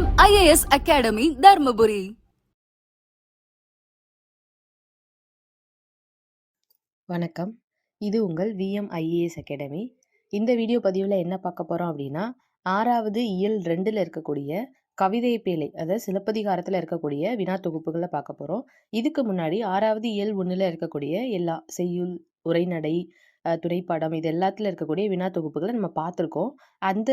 வணக்கம் IAS academy Dharmapuri. வணக்கம். இது உங்கள் விஎம்ஐஏஎஸ் அகாடமி இந்த வீடியோ பதிவில் என்ன பார்க்க போகிறோம் அப்படின்னா ஆறாவது இயல் ரெண்டில் இருக்கக்கூடிய கவிதை பேழை அதாவது சிலப்பதிகாரத்தில் இருக்கக்கூடிய வினா தொகுப்புகளை பார்க்க போகிறோம் இதுக்கு முன்னாடி ஆறாவது இயல் ஒன்றில் இருக்கக்கூடிய எல்லா செய்யுள் உரைநடை துணைப்படம் இது எல்லாத்துல இருக்கக்கூடிய வினா தொகுப்புகளை நம்ம பார்த்துருக்கோம். அந்த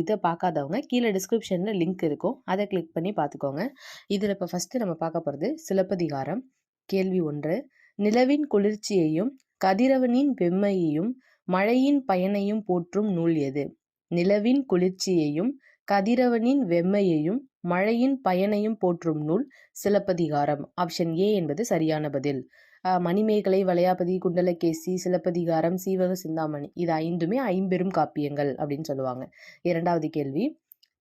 இதை பார்க்காதவங்க கீழே டிஸ்கிரிப்ஷனில் லிங்க் இருக்கும். அதை கிளிக் பண்ணி பார்த்துக்கோங்க. இதில் இப்போ ஃபஸ்ட்டு நம்ம பார்க்க போகிறது சிலப்பதிகாரம் கேள்வி ஒன்று. நிலவின் குளிர்ச்சியையும் கதிரவனின் வெம்மையையும் மழையின் பயனையும் போற்றும் நூல் எது? நிலவின் குளிர்ச்சியையும் கதிரவனின் வெம்மையையும் மழையின் பயனையும் போற்றும் நூல் சிலப்பதிகாரம். ஆப்ஷன் ஏ என்பது சரியான பதில். மணிமேகலை வளையாபதி குண்டலகேசி சிலப்பதிகாரம் சீவக சிந்தாமணி இது ஐந்துமே ஐம்பெரும் காப்பியங்கள் அப்படின்னு சொல்லுவாங்க. இரண்டாவது கேள்வி.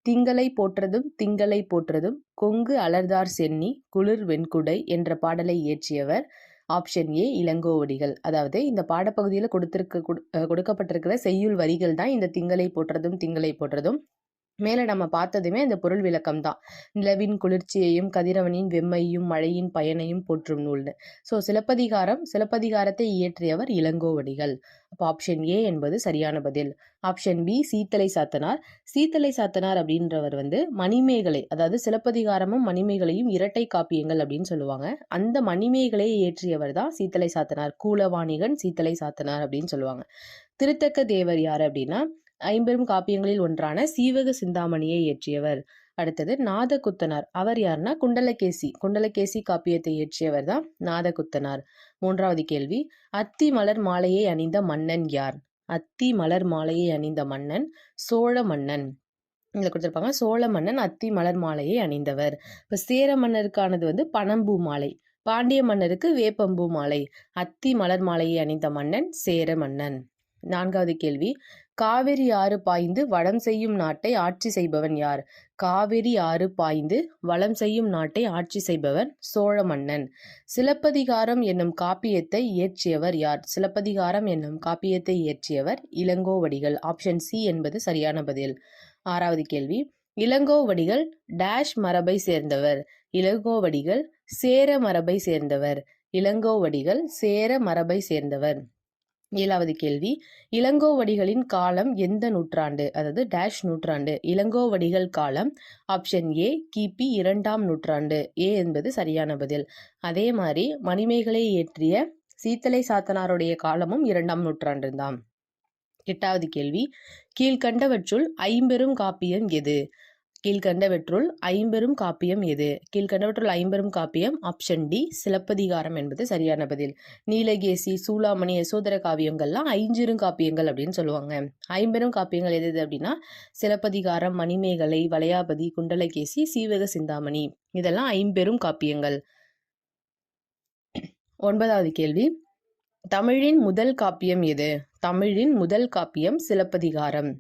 திங்களை போற்றதும் திங்களை போற்றதும் கொங்கு அலர்தார் சென்னி குளிர் வெண்குடை என்ற பாடலை இயற்றியவர் ஆப்ஷன் ஏ இளங்கோவடிகள். அதாவது இந்த பாடப்பகுதியில் கொடுத்திருக்க கொடுக்கப்பட்டிருக்கிற செய்யுள் வரிகள் தான் இந்த திங்களை போற்றதும் திங்களை போற்றதும் மேலே நம்ம பார்த்ததுமே இந்த பொருள் விளக்கம் தான் நிலவின் குளிர்ச்சியையும் கதிரவனின் வெம்மையும் மழையின் பயனையும் போற்றும் நூல்னு. ஸோ சிலப்பதிகாரம் சிலப்பதிகாரத்தை இயற்றியவர் இளங்கோவடிகள். அப்போ ஆப்ஷன் ஏ என்பது சரியான பதில். Option B Seethalai Sathanar. Seethalai Sathanar அப்படின்றவர் வந்து மணிமேகலை அதாவது சிலப்பதிகாரமும் மணிமேகலையும் இரட்டை காப்பியங்கள் அப்படின்னு சொல்லுவாங்க. அந்த மணிமேகலையை இயற்றியவர் தான் சீத்தலை சாத்தனார். கூலவாணிகன் சீத்தலை சாத்தனார் அப்படின்னு சொல்லுவாங்க. திருத்தக்க தேவர் யார் அப்படின்னா ஐம்பெரும் காப்பியங்களில் ஒன்றான சீவக சிந்தாமணியை இயற்றியவர். அடுத்தது நாதகுத்தனார். அவர் யாருன்னா? குண்டலகேசி. குண்டலகேசி காப்பியத்தை இயற்றியவர் தான் நாதகுத்தனார். மூன்றாவது கேள்வி. அத்தி மலர் மாலையை அணிந்த மன்னன் யார்? அத்தி மலர் மாலையை அணிந்த மன்னன் சோழ மன்னன். இதில் கொடுத்துருப்பாங்க. சோழ மன்னன் அத்தி மலர் மாலையை அணிந்தவர். இப்போ சேர மன்னருக்கானது வந்து பனம்பூ மாலை. பாண்டிய மன்னருக்கு வேப்பம்பூ மாலை. அத்தி மலர் மாலையை அணிந்த மன்னன் சேர மன்னன். நான்காவது கேள்வி. காவிரி ஆறு பாய்ந்து வளம் செய்யும் நாட்டை ஆட்சி செய்பவன் யார்? காவிரி ஆறு பாய்ந்து வளம் செய்யும் நாட்டை ஆட்சி செய்பவன் சோழ மன்னன். சிலப்பதிகாரம் என்னும் காப்பியத்தை இயற்றியவர் யார்? சிலப்பதிகாரம் என்னும் காப்பியத்தை இயற்றியவர் இளங்கோவடிகள். ஆப்ஷன் சி என்பது சரியான பதில். ஆறாவது கேள்வி. இளங்கோவடிகள் டேஷ் மரபை சேர்ந்தவர். இளங்கோவடிகள் சேர மரபை சேர்ந்தவர். இளங்கோவடிகள் சேர மரபை சேர்ந்தவர். ஏழாவது கேள்வி. இளங்கோவடிகளின் காலம் எந்த நூற்றாண்டு? அதாவது டேஷ் நூற்றாண்டு. இளங்கோவடிகள் காலம் ஆப்ஷன் ஏ கிபி இரண்டாம் நூற்றாண்டு. ஏ என்பது சரியான பதில். அதே மாதிரி மணிமேகலை இயற்றிய சீத்தலை சாத்தனாருடைய காலமும் இரண்டாம் நூற்றாண்டு தான் எட்டாவது கேள்வி. கீழ்கண்டவற்றுள் ஐம்பெரும் காப்பியம் எது? கீழ்கண்டவற்றுள் ஐம்பெரும் காப்பியம் எது? கீழ்கண்டவற்றுள் ஐம்பெரும் காப்பியம் ஆப்ஷன் டி சிலப்பதிகாரம் என்பது சரியான பதில். நீலகேசி சூளாமணி யசோதர காவியங்கள்லாம் ஐஞ்சிரும் காப்பியங்கள் அப்படின்னு சொல்லுவாங்க. ஐம்பெரும் காப்பியங்கள் எது எது அப்படின்னா சிலப்பதிகாரம் மணிமேகலை வளையாபதி குண்டலகேசி சீவக சிந்தாமணி. இதெல்லாம் ஐம்பெரும் காப்பியங்கள். ஒன்பதாவது கேள்வி. தமிழின் முதல் காப்பியம் எது? தமிழின் முதல் காப்பியம் சிலப்பதிகாரம்.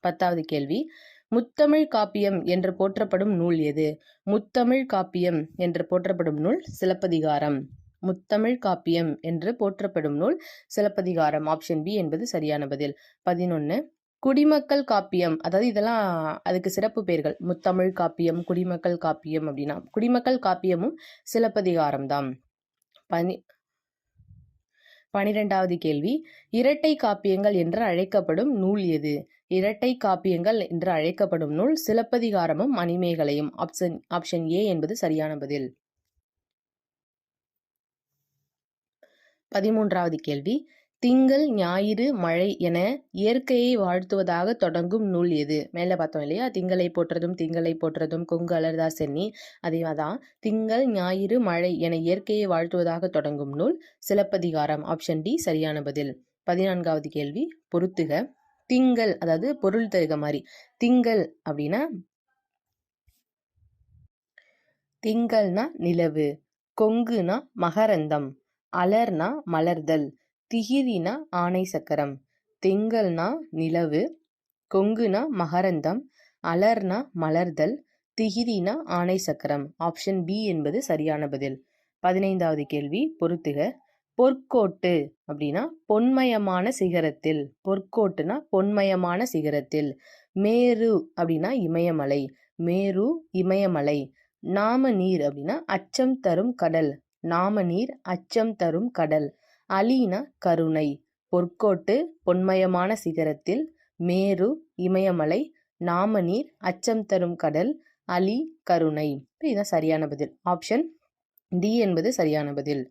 பத்தாவது கேள்வி. முத்தமிழ் காப்பியம் என்று போற்றப்படும் நூல் எது? முத்தமிழ் காப்பியம் என்று போற்றப்படும் நூல் சிலப்பதிகாரம். முத்தமிழ் காப்பியம் என்று போற்றப்படும் நூல் சிலப்பதிகாரம். ஆப்ஷன் பி என்பது சரியான பதில். பதினொன்று குடிமக்கள் காப்பியம். அதாவது இதெல்லாம் அதுக்கு சிறப்பு பெயர்கள். முத்தமிழ் காப்பியம் குடிமக்கள் காப்பியம் அப்படின்னா குடிமக்கள் காப்பியமும் சிலப்பதிகாரம் தான். பனி பனிரெண்டாவது கேள்வி. இரட்டை காப்பியங்கள் என்று அழைக்கப்படும் நூல் எது? இரட்டை காப்பியங்கள் என்று அழைக்கப்படும் நூல் சிலப்பதிகாரமும் மணிமேகலையும் ஆப்ஷன் ஆப்ஷன் ஏ என்பது சரியான பதில். பதிமூன்றாவது கேள்வி. திங்கள் ஞாயிறு மழை என இயற்கையை வாழ்த்துவதாக தொடங்கும் நூல் எது? மேலே பார்த்தோம் இல்லையா? திங்களை போற்றதும் திங்களை போற்றதும் கொங்கு அலர்தா சென்னி. அதே தான் திங்கள் ஞாயிறு மழை என இயற்கையை வாழ்த்துவதாக தொடங்கும் நூல் சிலப்பதிகாரம். ஆப்ஷன் டி சரியான பதில். பதினான்காவது கேள்வி. பொருத்துக. திங்கள் அதாவது பொருள் தருக மாதிரி திங்கள் அப்படின்னா திங்கள்னா நிலவு கொங்குனா மகரந்தம் அலர்னா மலர்தல் திகிரினா ஆணை சக்கரம் திங்கள்னா நிலவு கொங்குனா மகரந்தம் அலர்னா மலர்தல் திகிரினா ஆணை சக்கரம். ஆப்ஷன் பி என்பது சரியான பதில். பதினைந்தாவது கேள்வி பொறுத்துக. பொற்கோட்டு அப்படின்னா பொன்மயமான சிகரத்தில். பொற்கோட்டுனா பொன்மயமான சிகரத்தில். மேரு அப்படின்னா இமயமலை. மேரு இமயமலை. நாம நீர் அப்படின்னா அச்சம் தரும் கடல். நாம நீர் அச்சம் தரும் கடல். அலினா கருணை. பொற்கோட்டு பொன்மயமான சிகரத்தில். மேரு இமயமலை. நாம நீர் அச்சம் தரும் கடல். அலி கருணை. இதுதான் சரியான பதில். ஆப்ஷன் டி என்பது சரியான பதில்.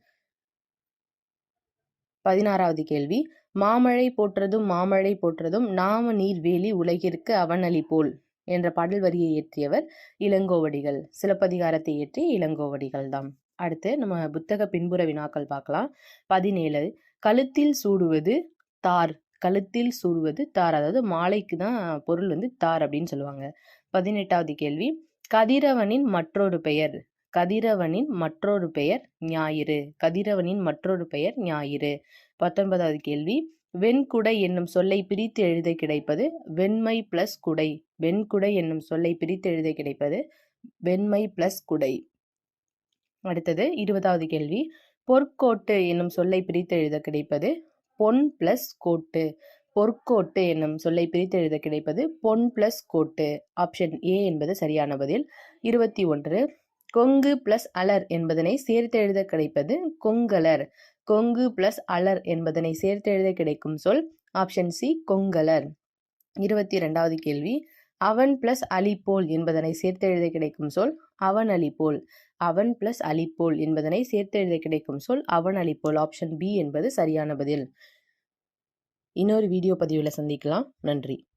பதினாறாவது கேள்வி. மாமழை போற்றதும் மாமழை போற்றதும் நாம நீர் வேலி உலகிற்கு அவனளி போல் என்ற பாடல் வரியை இயற்றியவர் இளங்கோவடிகள். சிலப்பதிகாரத்தை இயற்றிய இளங்கோவடிகள் தான் அடுத்து நம்ம புத்தக பின்புற வினாக்கள் பார்க்கலாம். பதினேழு. கழுத்தில் சூடுவது தார். கழுத்தில் சூடுவது தார். அதாவது மாலைக்கு தான் பொருள் வந்து தார் அப்படின்னு சொல்லுவாங்க. பதினெட்டாவது கேள்வி. கதிரவனின் மற்றொரு பெயர். கதிரவனின் மற்றொரு பெயர் ஞாயிறு. கதிரவனின் மற்றொரு பெயர் ஞாயிறு. பத்தொன்பதாவது கேள்வி. வெண்குடை என்னும் சொல்லை பிரித்து எழுத கிடைப்பது வெண்மை பிளஸ் குடை. வெண்குடை என்னும் சொல்லை பிரித்து எழுத கிடைப்பது வெண்மை பிளஸ் குடை. அடுத்தது இருபதாவது கேள்வி. பொற்கோட்டு என்னும் சொல்லை பிரித்து எழுத கிடைப்பது பொன் பிளஸ் கோட்டு. பொற்கோட்டு என்னும் சொல்லை பிரித்து எழுத கிடைப்பது பொன் பிளஸ் கோட்டு. ஆப்ஷன் ஏ என்பது சரியான பதில். இருபத்தி ஒன்று. கொங்கு பிளஸ் அலர் என்பதனை சேர்த்து எழுத கிடைப்பது கொங்கலர். கொங்கு பிளஸ் அலர் என்பதனை சேர்த்து எழுத கிடைக்கும் சொல் ஆப்ஷன் சி கொங்கலர். இருபத்தி இரண்டாவது கேள்வி. அவன் பிளஸ் அலிபோல் என்பதனை சேர்த்து எழுத கிடைக்கும் சொல் அவன் அலிபோல் அவன் பிளஸ் அலிப்போல் என்பதனை சேர்த்து எழுத கிடைக்கும் சொல் அவன் அலிபோல் ஆப்ஷன் பி என்பது சரியான பதில். இன்னொரு வீடியோ பதிவில் சந்திக்கலாம். நன்றி.